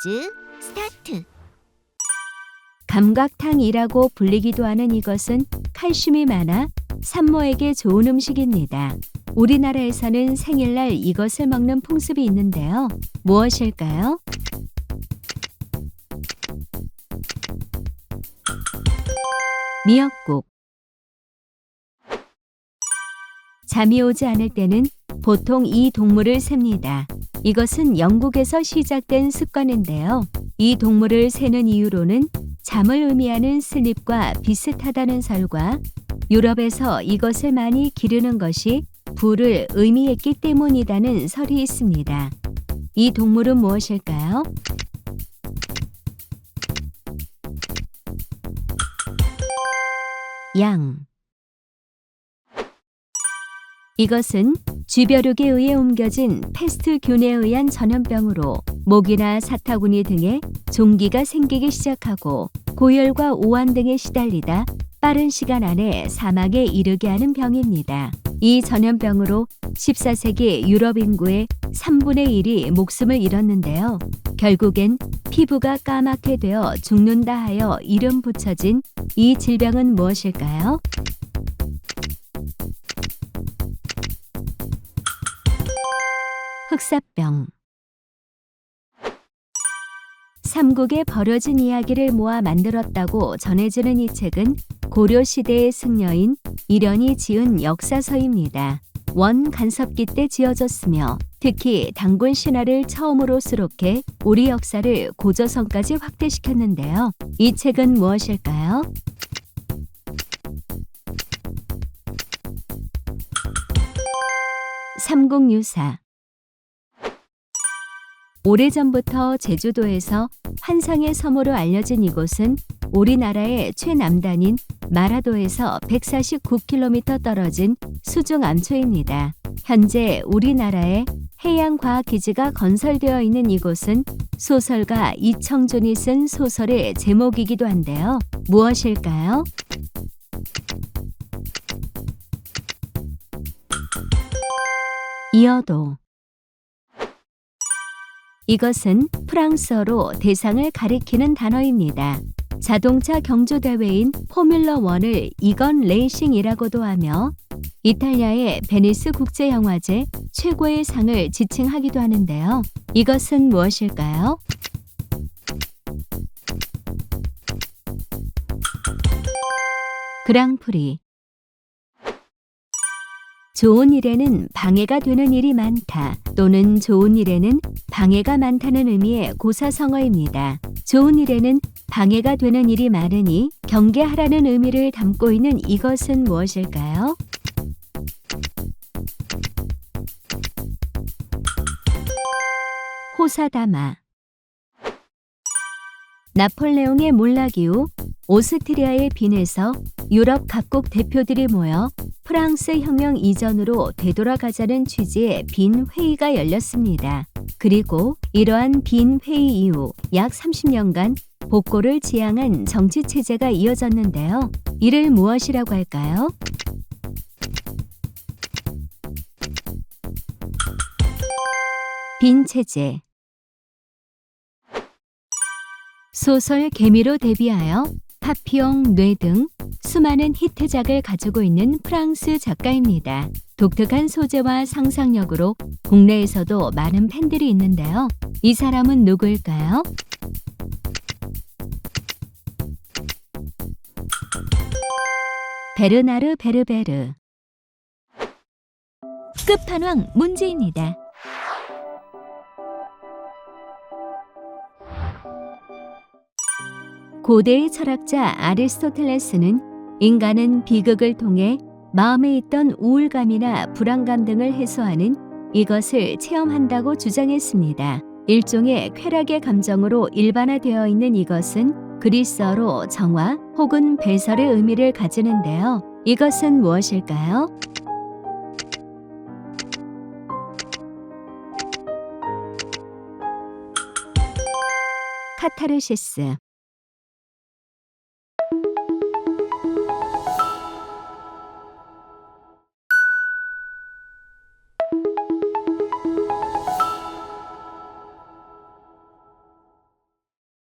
퀴즈 스타트. 감각탕이라고 불리기도 하는 이것은 칼슘이 많아 산모에게 좋은 음식입니다. 우리나라에서는 생일날 이것을 먹는 풍습이 있는데요. 무엇일까요? 미역국. 잠이 오지 않을 때는 보통 이 동물을 셉니다. 이것은 영국에서 시작된 습관인데요. 이 동물을 세는 이유로는 잠을 의미하는 슬립과 비슷하다는 설과 유럽에서 이것을 많이 기르는 것이 부를 의미했기 때문이라는 설이 있습니다. 이 동물은 무엇일까요? 양. 이것은 쥐벼룩에 의해 옮겨진 패스트 균에 의한 전염병으로 목이나 사타구니 등에 종기가 생기기 시작하고 고열과 오한 등에 시달리다 빠른 시간 안에 사막에 이르게 하는 병입니다. 이 전염병으로 14세기 유럽 인구의 3분의 1이 목숨을 잃었는데요. 결국엔 피부가 까맣게 되어 죽는다 하여 이름 붙여진 이 질병은 무엇일까요? 흑사병 삼국에 벌어진 이야기를 모아 만들었다고 전해지는 이 책은 고려 시대의 승려인 이련이 지은 역사서입니다. 원 간섭기 때 지어졌으며 특히 단군 신화를 처음으로 수록해 우리 역사를 고조선까지 확대시켰는데요. 이 책은 무엇일까요? 삼국유사 오래전부터 제주도에서 환상의 섬으로 알려진 이곳은 우리나라의 최남단인 마라도에서 149km 떨어진 수중 암초입니다. 현재 우리나라의 해양과학기지가 건설되어 있는 이곳은 소설가 이청준이 쓴 소설의 제목이기도 한데요. 무엇일까요? 이어도 이것은 프랑스어로 대상을 가리키는 단어입니다. 자동차 경주 대회인 포뮬러 1을 이건 레이싱이라고도 하며 이탈리아의 베니스 국제 영화제 최고의 상을 지칭하기도 하는데요. 이것은 무엇일까요? 그랑프리 좋은 일에는 방해가 되는 일이 많다 또는 좋은 일에는 방해가 많다는 의미의 고사성어입니다. 좋은 일에는 방해가 되는 일이 많으니 경계하라는 의미를 담고 있는 이것은 무엇일까요? 호사다마 나폴레옹의 몰락 이후 오스트리아의 빈에서 유럽 각국 대표들이 모여 프랑스 혁명 이전으로 되돌아가자는 취지의 빈 회의가 열렸습니다. 그리고 이러한 빈 회의 이후 약 30년간 복고를 지향한 정치 체제가 이어졌는데요. 이를 무엇이라고 할까요? 빈 체제 소설 개미로 데뷔하여 파피용, 뇌등 수많은 히트작을 가지고 있는 프랑스 작가입니다. 독특한 소재와 상상력으로 국내에서도 많은 팬들이 있는데요. 이 사람은 누구일까요? 베르나르 베르베르 끝판왕 문제입니다. 고대의 철학자 아리스토텔레스는 인간은 비극을 통해 마음에 있던 우울감이나 불안감 등을 해소하는 이것을 체험한다고 주장했습니다. 일종의 쾌락의 감정으로 일반화되어 있는 이것은 그리스어로 정화 혹은 배설의 의미를 가지는데요. 이것은 무엇일까요? 카타르시스